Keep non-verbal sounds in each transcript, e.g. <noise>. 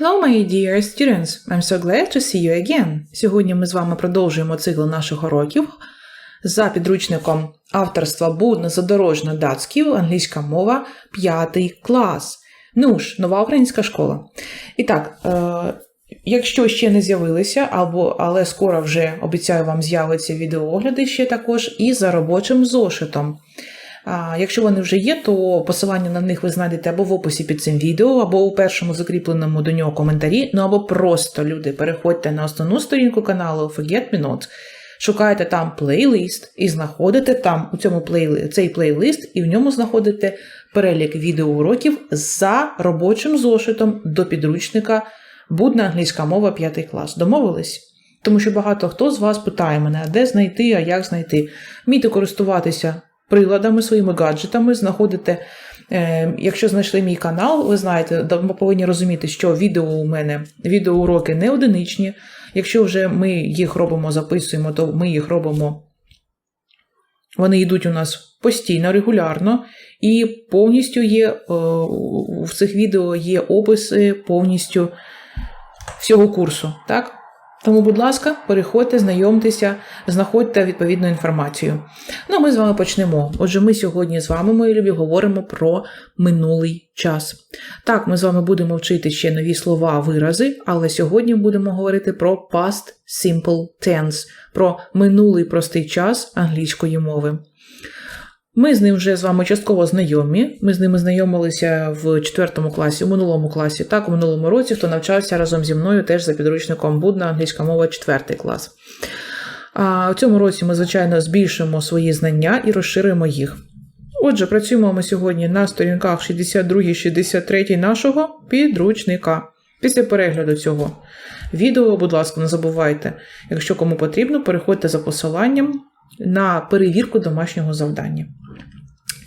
Hello, my dear students! I'm so glad to see you again. Сьогодні ми з вами продовжуємо цикл наших уроків за підручником авторства Будна задорожна датськів, англійська мова, п'ятий клас. Ну ж, нова українська школа. І так, е, якщо ще не з'явилися, або, але скоро вже обіцяю вам з'явиться відеоогляди ще також і за робочим зошитом. Якщо вони вже є, то посилання на них ви знайдете або в описі під цим відео, або у першому закріпленому до нього коментарі, ну або просто люди переходьте на основну сторінку каналу Forget Me Not, шукаєте там плейлист і знаходите там у цьому плейли, цей плейлист, і в ньому знаходите перелік відеоуроків за робочим зошитом до підручника Будна англійська мова 5 клас. Домовились? Тому що багато хто з вас питає мене, де знайти, а як знайти. Вмійте користуватися приладами, своїми гаджетами, знаходите. Е, якщо знайшли мій канал, ви знаєте, ми повинні розуміти, що відео у мене, відеоуроки не одиничні. Якщо вже ми їх робимо, записуємо, то ми їх робимо. Вони йдуть у нас постійно, регулярно, і повністю є е, в цих відео є описи повністю всього курсу. Так? Тому, будь ласка, переходьте, знайомтеся, знаходьте відповідну інформацію. Ну, а ми з вами почнемо. Отже, ми сьогодні з вами, мої любі, говоримо про минулий час. Так, ми з вами будемо вчити ще нові слова, вирази, але сьогодні будемо говорити про past simple tense, про минулий простий час англійської мови. Ми з ним вже з вами частково знайомі. Ми з ними знайомилися в 4 класі, у минулому класі. Так, у минулому році, хто навчався разом зі мною теж за підручником Будна англійська мова 4 клас. А у цьому році ми, звичайно, збільшимо свої знання і розширимо їх. Отже, працюємо ми сьогодні на сторінках 62-63 нашого підручника. Після перегляду цього відео, будь ласка, не забувайте, якщо кому потрібно, переходьте за посиланням на перевірку домашнього завдання.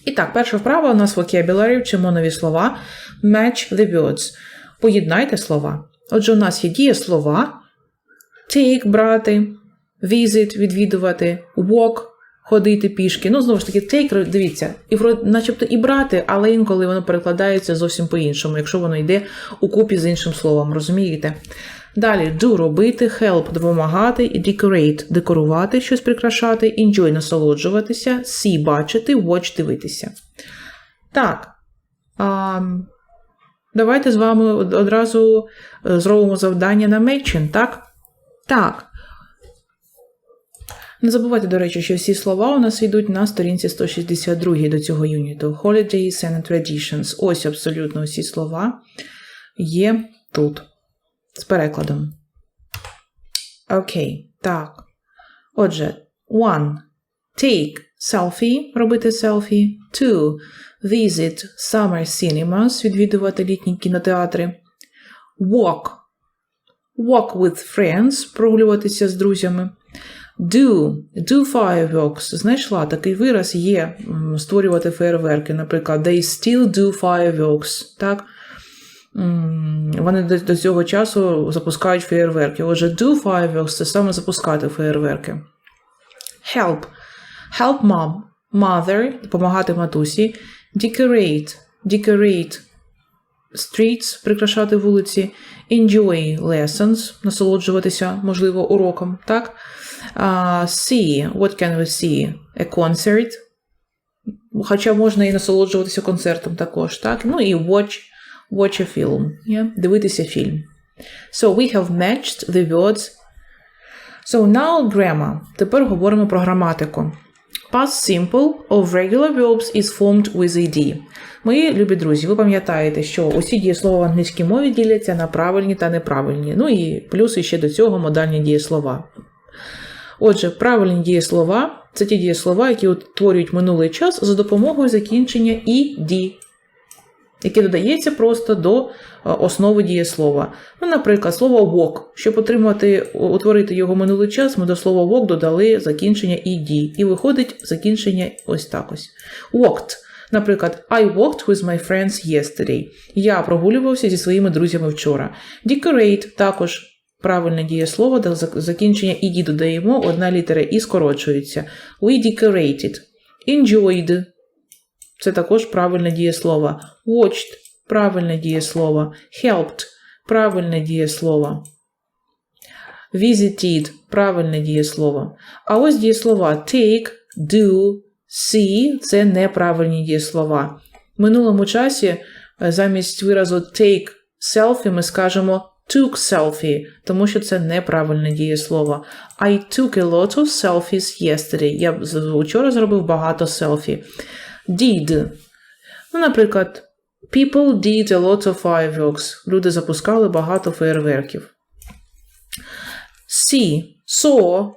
І так, перша вправа у нас vocabulary, вчимо нові слова. Match the words. Поєднайте слова. Отже, у нас є дієслова take брати, visit відвідувати, walk ходити пішки. Ну, знову ж таки, take, дивіться, і начебто і брати, але інколи воно перекладається зовсім по-іншому, якщо воно йде у купі з іншим словом, розумієте? Далі do робити, help допомагати, decorate декорувати, щось прикрашати, enjoy насолоджуватися, see бачити, watch дивитися. Так. А, давайте з вами одразу е, зробимо завдання на matching, так? Так. Не забувайте, до речі, що всі слова у нас йдуть на сторінці 162 до цього юніту. Holidays and Traditions. Ось абсолютно усі слова є тут з перекладом. Окей, так. Отже, one. Take selfie, робити селфі. Two. Visit summer cinemas, відвідувати літні кінотеатри. Walk. Walk with friends, прогулюватися з друзями. Do. Do fireworks. Знайшла такий вираз є створювати фейерверки. Наприклад, they still do fireworks. Так? Вони до, до цього часу запускають феєрверки. Отже, do fireworks це саме запускати феєрверки. Help. Help mom. Mother допомагати матусі. Decorate. Decorate streets прикрашати вулиці. Enjoy lessons насолоджуватися, можливо, уроком. Так? Uh, see. What can we see? A concert. Хоча можна і насолоджуватися концертом також. Так? Ну і watch watch a film. Yeah? Дивитися фільм. So we have matched the words. So now grammar. Тепер говоримо про граматику. Past simple of regular verbs is formed with ed. Мої любі друзі, ви пам'ятаєте, що усі дієслова в англійській мові діляться на правильні та неправильні. Ну і плюс ще до цього модальні дієслова. Отже, правильні дієслова це ті дієслова, які утворюють минулий час за допомогою закінчення «ed», яке додається просто до е, основи дієслова. Ну, наприклад, слово walk. Щоб отримати, утворити його минулий час, ми до слова walk додали закінчення «ed». І виходить закінчення ось так ось. Walked. Наприклад, I walked with my friends yesterday. Я прогулювався зі своїми друзями вчора. Decorate також правильне дієслово, до закінчення «ed» додаємо, одна літера «і» скорочується. We decorated. Enjoyed. Це також правильне дієслово. Watched правильне дієслово. Helped правильне дієслово. Visited – правильне дієслово. А ось дієслова take, do, see – це неправильні дієслова. В минулому часі е, замість виразу take selfie ми скажемо took selfie, тому що це неправильне дієслово. I took a lot of selfies yesterday. Я вчора зробив багато селфі. Did. Ну, наприклад, people did a lot of fireworks. Люди запускали багато фейерверків. See. Saw.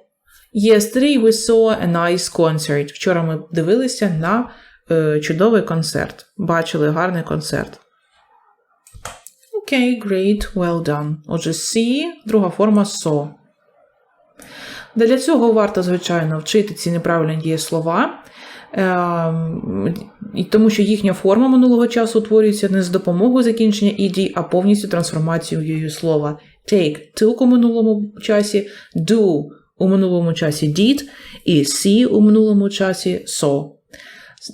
Yesterday we saw a nice concert. Вчора ми дивилися на е, чудовий концерт. Бачили гарний концерт. Окей, great, well done. Отже, see, друга форма saw. Для цього варто, звичайно, вчити ці неправильні дієслова, тому що їхня форма минулого часу утворюється не з допомогою закінчення «ed», а повністю трансформацією слова. Take – took у минулому часі, do у минулому часі did і see у минулому часі saw.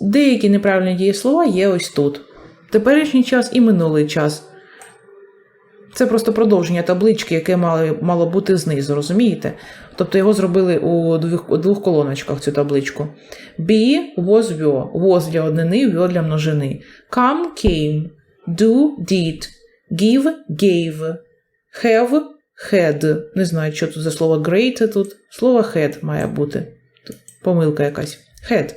Деякі неправильні дієслова є ось тут. Теперішній час і минулий час. Це просто продовження таблички, яке мало бути знизу, розумієте? Тобто його зробили у двох, у двох колоночках цю табличку. Be was were. Was для однини, were для множини. Come came. Do did. Give gave. Have had. Не знаю, що тут за слово great тут. Слово had має бути. Помилка якась. Had.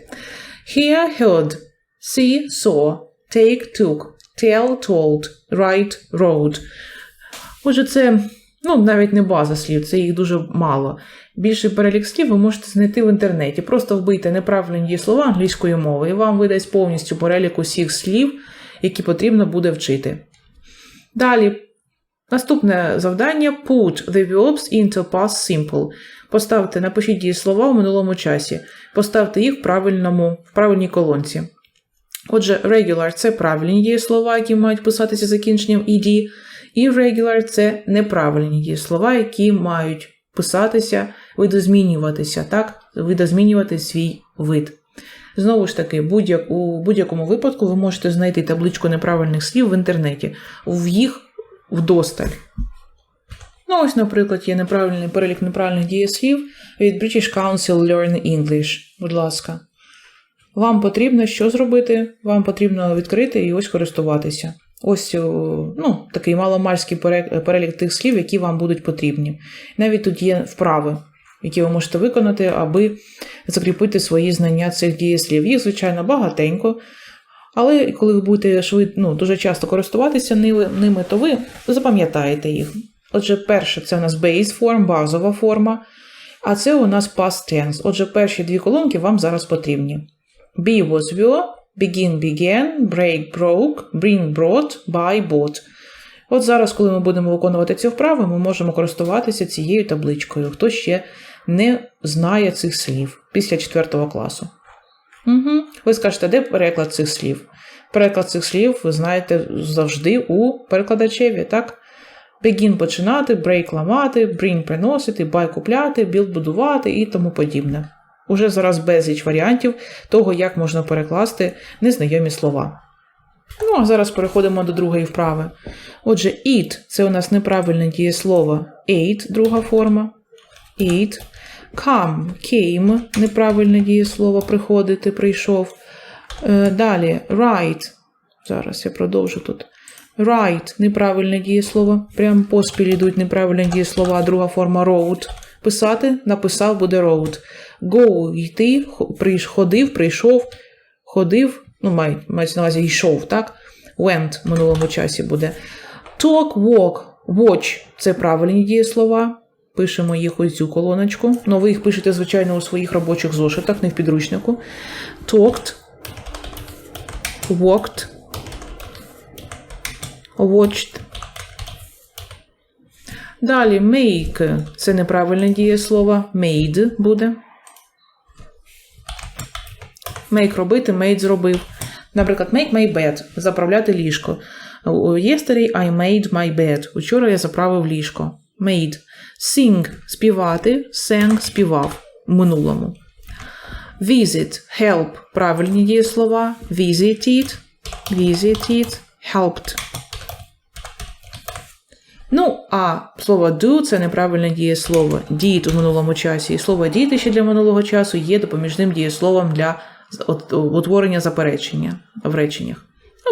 Hear heard. See saw. Take took. Tell told. Write wrote. Отже, це ну, навіть не база слів, це їх дуже мало. Більший перелік слів ви можете знайти в інтернеті. Просто вбийте неправильні дієслова англійської мови, і вам видасть повністю перелік усіх слів, які потрібно буде вчити. Далі, наступне завдання: put the verbs into past simple. Поставте, напишіть дієслова в минулому часі. Поставте їх в, правильному, в правильній колонці. Отже, regular це правильні дієслова, які мають писатися закінченням «ed», Irregular – це неправильні дієслова, які мають писатися, видозмінюватися, так? Видозмінювати свій вид. Знову ж таки, будь-як, у будь-якому випадку ви можете знайти табличку неправильних слів в інтернеті. В їх вдосталь. Ну, ось, наприклад, є неправильний перелік неправильних дієслів від British Council Learn English. Будь ласка. Вам потрібно що зробити? Вам потрібно відкрити і ось користуватися. Ось ну, такий маломальський перелік тих слів, які вам будуть потрібні. Навіть тут є вправи, які ви можете виконати, аби закріпити свої знання цих дієслів. Їх, звичайно, багатенько. Але коли ви будете швид, ну, дуже часто користуватися ними, ними, то ви запам'ятаєте їх. Отже, перше, це у нас base form, базова форма, а це у нас past tense. Отже, перші дві колонки вам зараз потрібні. Be was were, begin began, break broke, bring brought, buy bought. От зараз, коли ми будемо виконувати ці вправи, ми можемо користуватися цією табличкою. Хто ще не знає цих слів після 4 класу. Угу. Ви скажете, де переклад цих слів? Переклад цих слів ви знаєте завжди у перекладачеві, так? Begin починати, break ламати, bring приносити, buy купляти, build будувати і тому подібне. Уже зараз безліч варіантів того, як можна перекласти незнайомі слова. Ну, а зараз переходимо до другої вправи. Отже, eat – це у нас неправильне дієслово. Ate – друга форма. Eat. Come – came – неправильне дієслово приходити, прийшов. Е, Далі write. Зараз я продовжу тут. Write – неправильне дієслово. Прям поспіль йдуть неправильні дієслова. Друга форма wrote. Писати, написав, буде wrote. Go – йти, ходив, прийшов, ходив, ну, мається на увазі йшов, так? Went в минулому часі буде. Talk, walk, watch – це правильні дієслова. Пишемо їх ось цю колоночку. Ну, ви їх пишете, звичайно, у своїх робочих зошитах, не в підручнику. Talked, walked, watched. Далі make – це неправильне дієслово. Made буде. Make робити, made зробив. Наприклад, make my bed – заправляти ліжко. Yesterday I made my bed. Учора я заправив ліжко. Made. Sing – співати, sang – співав в минулому. Visit – help – правильні дієслова. Visited, visited, helped. Ну, а слово do це неправильне дієслово. Did у минулому часі. І слово did ще для минулого часу є допоміжним дієсловом для утворення заперечення в реченнях.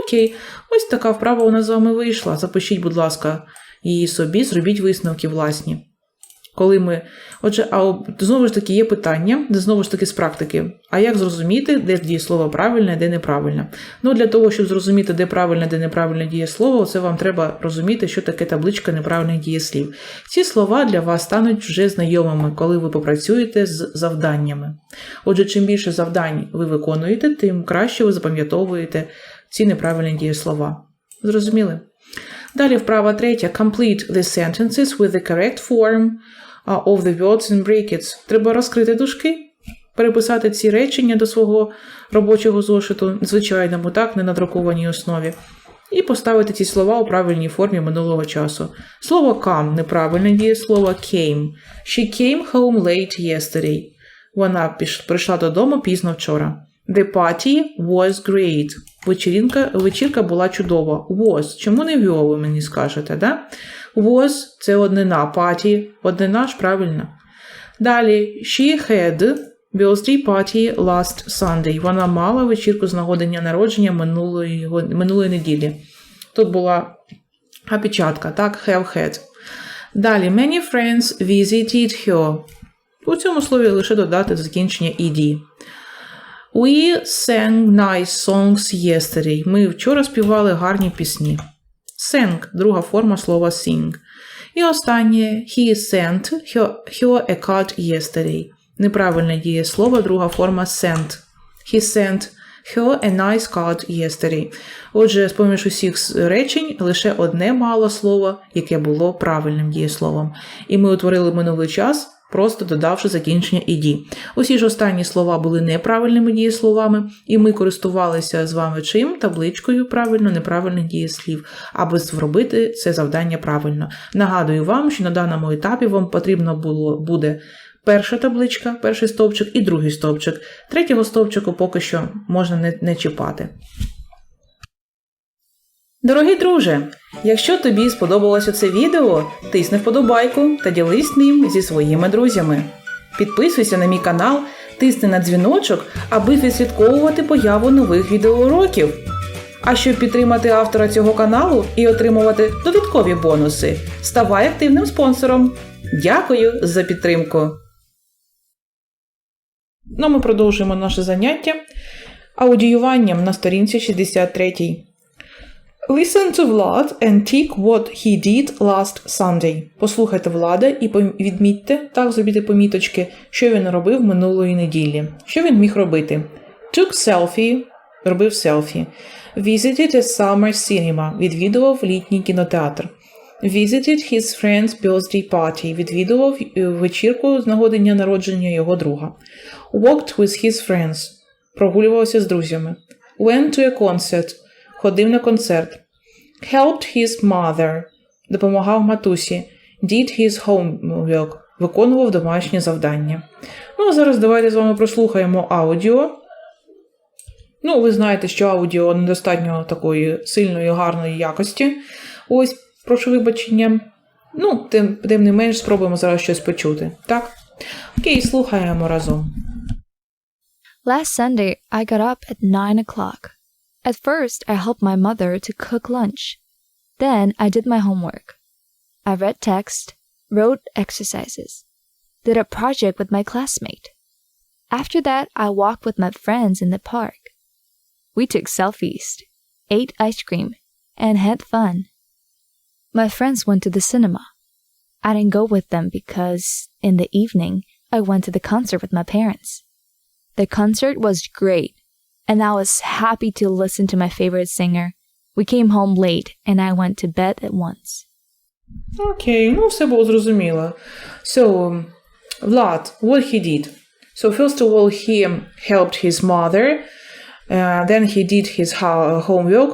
Окей, ось така вправа у нас з вами вийшла. Запишіть, будь ласка, її собі, зробіть висновки власні. Коли ми. Отже, а знову ж таки є питання, знову ж таки з практики. А як зрозуміти, де дієслово правильне, де неправильне? Ну, для того, щоб зрозуміти, де правильне, де неправильне дієслово, це вам треба розуміти, що таке табличка неправильних дієслів. Ці слова для вас стануть вже знайомими, коли ви попрацюєте з завданнями. Отже, чим більше завдань ви виконуєте, тим краще ви запам'ятовуєте ці неправильні дієслова. Зрозуміли? Далі вправа третя. Complete the sentences with the correct form of the words in brackets. Треба розкрити дужки, переписати ці речення до свого робочого зошиту, звичайному, так, не на друкованій основі. І поставити ці слова у правильній формі минулого часу. Слово come неправильне дієслово came. She came home late yesterday. Вона прийшла додому пізно вчора. The party was great. Вечірка була чудова. Was. Чому не віо, ви мені скажете, да? Was – це однина. Party – однина ж правильно. Далі. She had birthday party last Sunday. Вона мала вечірку з нагоди дня народження минулої, минулої неділі. Тут була опечатка, так? Have had. Далі. Many friends visited her. У цьому слові лише додати закінчення ed. We sang nice songs yesterday. Ми вчора співали гарні пісні. Sang – друга форма слова sing. І останнє he sent her a card yesterday. Неправильне дієслово, друга форма sent. He sent her a nice card yesterday. Отже, з поміж усіх речень лише одне мало слово, яке було правильним дієсловом. І ми утворили минулий час, просто додавши закінчення «ed». Усі ж останні слова були неправильними дієсловами, і ми користувалися з вами чим? Табличкою правильно, неправильних дієслів, аби зробити це завдання правильно. Нагадую вам, що на даному етапі вам потрібно було буде перша табличка, перший стовпчик і другий стовпчик. Третього стовпчику поки що можна не, не чіпати. Дорогий друже, якщо тобі сподобалося це відео, тисни вподобайку та ділись ним зі своїми друзями. Підписуйся на мій канал, тисни на дзвіночок, аби відслідковувати появу нових відеоуроків. А щоб підтримати автора цього каналу і отримувати додаткові бонуси, ставай активним спонсором. Дякую за підтримку. Ну, ми продовжуємо наше заняття аудіюванням на сторінці 63. Listen to Vlad and tick what he did last Sunday. Послухайте Влада і відмітьте, так зробіть поміточки, що він робив минулої неділі. Що він міг робити? Took selfie, робив селфі. Visited a summer cinema, відвідував літній кінотеатр. Visited his friend's birthday party, відвідував е, вечірку з нагоди дня народження його друга. Walked with his friends, прогулювався з друзями. Went to a concert, ходив на концерт. Helped his mother, допомагав матусі. Did his homework, виконував домашнє завдання. Ну, а зараз давайте з вами прослухаємо аудіо. Ну, ви знаєте, що аудіо недостатньо такої сильної, гарної якості. Ось, прошу вибачення. Ну, тим, тим не менш, спробуємо зараз щось почути. Так? Окей, слухаємо разом. Last Sunday, I got up at 9 o'clock. At first, I helped my mother to cook lunch. Then, I did my homework. I read text, wrote exercises, did a project with my classmate. After that, I walked with my friends in the park. We took selfies, ate ice cream, and had fun. My friends went to the cinema. I didn't go with them because, in the evening, I went to the concert with my parents. The concert was great, and I was happy to listen to my favorite singer. We came home late, and I went to bed at once. Окей, ну все було зрозуміло. So, Vlad, what he did. So, first of all, he helped his mother, uh, then he did his ho- homework.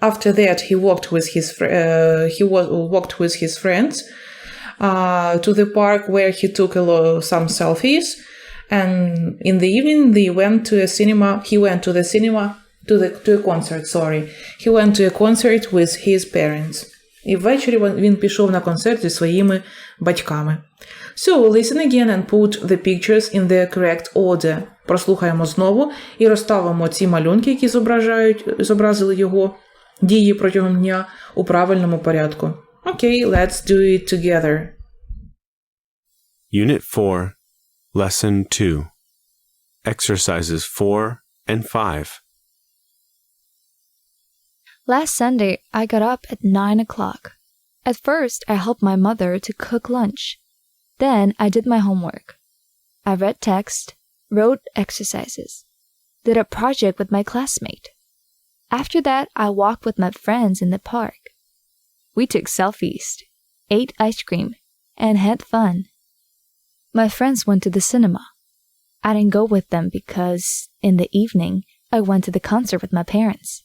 After that, he walked with his fr- uh, he wa- walked with his friends uh, to the park where he took a lo- some selfies. And in the evening, they went to a cinema. He went to the cinema to the to a concert. Sorry, he went to a concert with his parents. І ввечері він- пішов на концерт зі своїми батьками. So, listen again and put the pictures in the correct order. Прослухаємо знову і розставимо ці малюнки, які зображають, зобразили його дії протягом дня у правильному порядку. Окей, let's do it together. Unit 4, Lesson 2. Exercises 4 and 5. Last Sunday, I got up at 9 o'clock. At first, I helped my mother to cook lunch. Then, I did my homework. I read text, wrote exercises, did a project with my classmate. After that, I walked with my friends in the park. We took selfies, ate ice cream, and had fun. My friends went to the cinema. I didn't go with them because, in the evening, I went to the concert with my parents.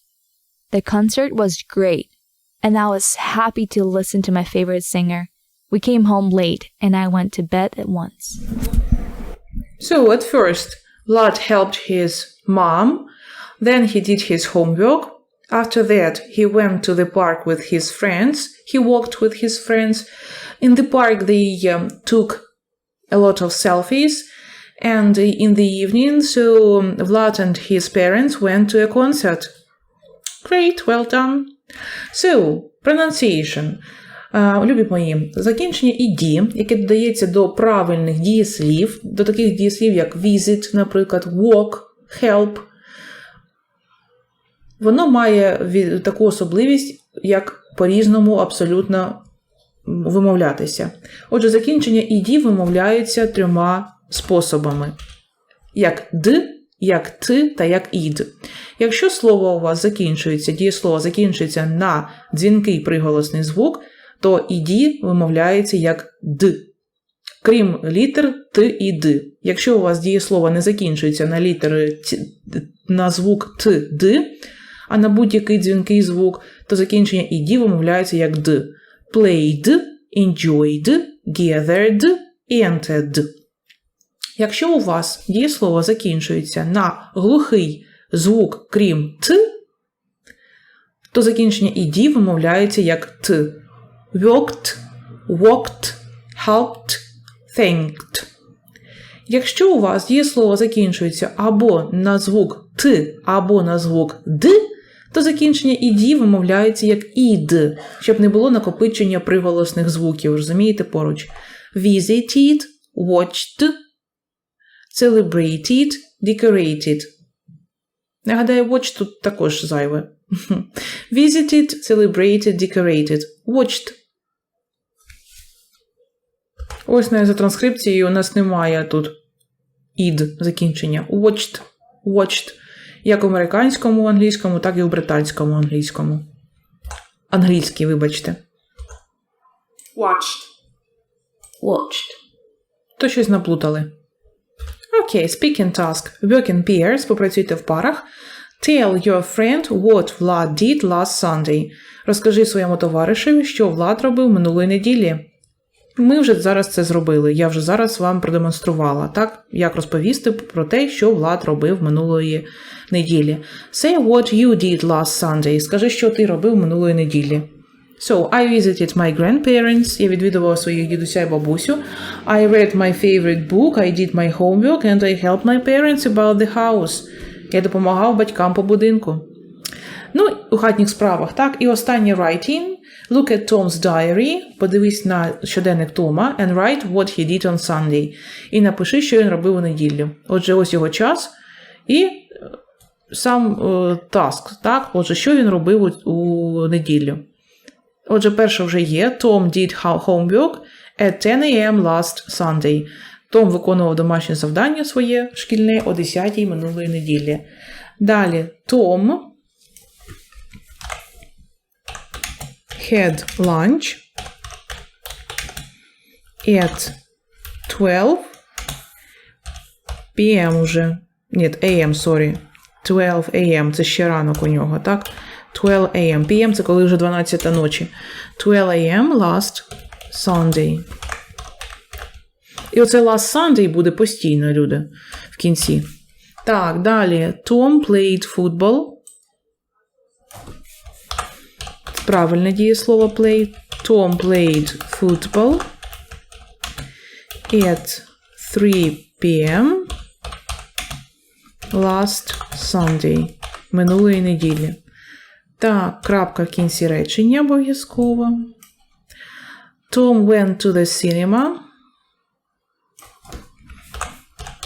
The concert was great, and I was happy to listen to my favorite singer. We came home late, and I went to bed at once. So at first, Vlad helped his mom, then he did his homework. After that, he went to the park with his friends. He walked with his friends. In the park, they um, took a lot of selfies. And in the evening, so Vlad and his parents went to a concert. Great, well done. So, pronunciation. Любі мої, закінчення «іді», яке додається до правильних дієслів, до таких дієслів, як visit, наприклад, walk, help, воно має таку особливість, як по-різному абсолютно вимовлятися. Отже, закінчення «іді» вимовляється трьома способами: як «д», як «т» та як «ід». Якщо слово у вас закінчується, дієслово закінчується на дзвінкий приголосний звук, то «іді» вимовляється як «д». Крім літер Т і Д. Якщо у вас дієслово не закінчується на літери на звук Т, Д, а на будь-який дзвінкий звук, то закінчення «іді» вимовляється як «д». Played, enjoyed, gathered, entered. Якщо у вас дієслово закінчується на глухий звук крім Т, то закінчення «іді» вимовляється як Т. Worked, walked, helped, thanked. Якщо у вас дієслово закінчується або на звук Т, або на звук Д, то закінчення «іді» вимовляється як «ід», щоб не було накопичення приголосних звуків, розумієте, поруч. Visited, watched, celebrated, decorated. Нагадаю, watch тут також зайве. <laughs> Visited, celebrated, decorated. Watched. Ось навіть за транскрипцією у нас немає тут ід закінчення. Watched. Watched. Як в американському англійському, так і в британському англійському. Англійський, вибачте. Watched. Watched. То щось наплутали. Окей, speaking task. Work in pairs. Попрацюйте в парах. Tell your friend what Vlad did last Sunday. Розкажи своєму товаришеві, що Влад робив минулої неділі. Ми вже зараз це зробили. Я вже зараз вам продемонструвала, так? Як розповісти про те, що Влад робив минулої неділі. Say what you did last Sunday. Скажи, що ти робив минулої неділі. So, I visited my grandparents. Я відвідувала своїх дідуся і бабусю. I read my favorite book, I did my homework, and I helped my parents about the house. Я допомагав батькам по будинку. Ну, у хатніх справах, так. І останнє writing. Look at Tom's diary. Подивись на щоденник Тома and write what he did on Sunday. І напиши, що він робив у неділю. Отже, ось його час. І е, сам е, таск, так? Отже, що він робив у неділю. Отже, перше вже є. Tom did homework at 10 a.m. last Sunday. Том виконував домашнє завдання своє шкільне о 10-й минулої неділі. Далі Том had lunch at 12 p.m. уже. Ні, a.m., sorry. 12 a.m. Це ще ранок у нього, так? 12 a.m. p.m. це коли вже 12 ночі. 12 a.m. last Sunday. І оце last Sunday буде постійно, люди, в кінці. Так, далі. Tom played football Правильне дієслово play. Tom played football at 3 p.m. last Sunday. Минулої неділі. Так, крапка в кінці речення обов'язково. Tom went to the cinema.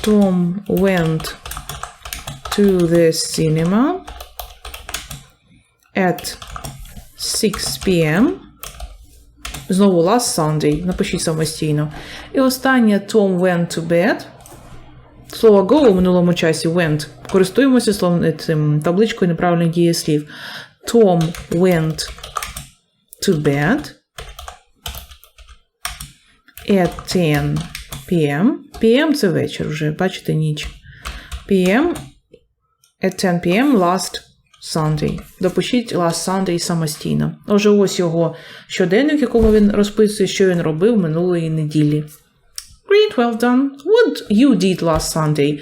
Tom went to the cinema at 6 p.m. Знову last Sunday. Напишіть самостійно. І останнє Tom went to bed. Слово go у минулому часі went. Користуємося словом цим табличкою неправильних дієслів. Tom went to bed at 10 p.m. p.m. це вечір вже, бачите, ніч. p.m. at 10 p.m. last Sunday. Допишіть last Sunday самостійно. Отже, ось його щоденник, в якому він розписує, що він робив минулої неділі. Great, well done. What you did last Sunday?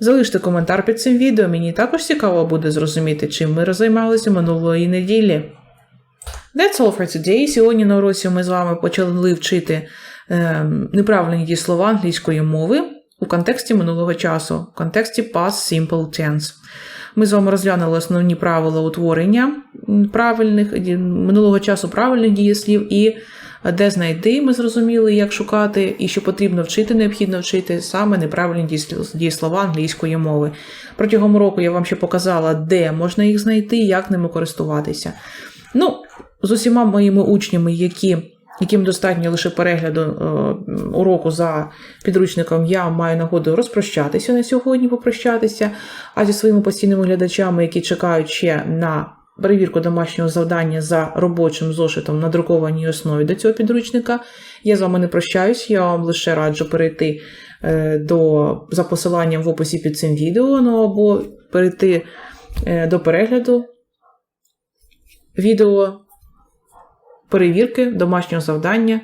Залиште коментар під цим відео. Мені також цікаво буде зрозуміти, чим ми займалися минулої неділі. That's all for today. Сьогодні на уроці ми з вами почали вчити е, неправильні дієслова англійської мови у контексті минулого часу, в контексті past simple tense. Ми з вами розглянули основні правила утворення правильних минулого часу правильних дієслів і е, де знайти, ми зрозуміли, як шукати, і що потрібно вчити, необхідно вчити саме неправильні дієслова англійської мови. Протягом року я вам ще показала, де можна їх знайти, як ними користуватися. Ну, з усіма моїми учнями, які, яким достатньо лише перегляду е, уроку за підручником, я маю нагоду розпрощатися на сьогодні, попрощатися. А зі своїми постійними глядачами, які чекають ще на перевірку домашнього завдання за робочим зошитом на друкованій основі до цього підручника, я з вами не прощаюсь, я вам лише раджу перейти е, до, за посиланням в описі під цим відео, ну або перейти е, до перегляду відео перевірки домашнього завдання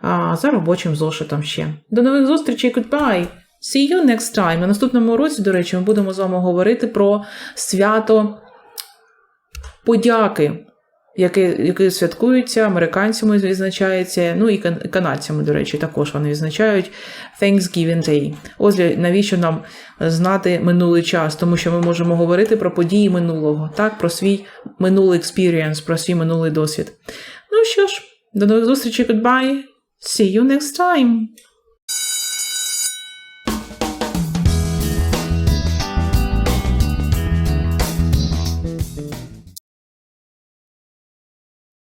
а, за робочим зошитом ще. До нових зустрічей, goodbye! See you next time. На наступному уроці, до речі, ми будемо з вами говорити про свято подяки, яке, яке святкується американцями, відзначається, ну і канадцями, до речі, також вони відзначають Thanksgiving Day. Ось навіщо нам знати минулий час, тому що ми можемо говорити про події минулого, так, про свій минулий experience, про свій минулий досвід. Ну що ж, до нових зустрічей, goodbye. See you next time.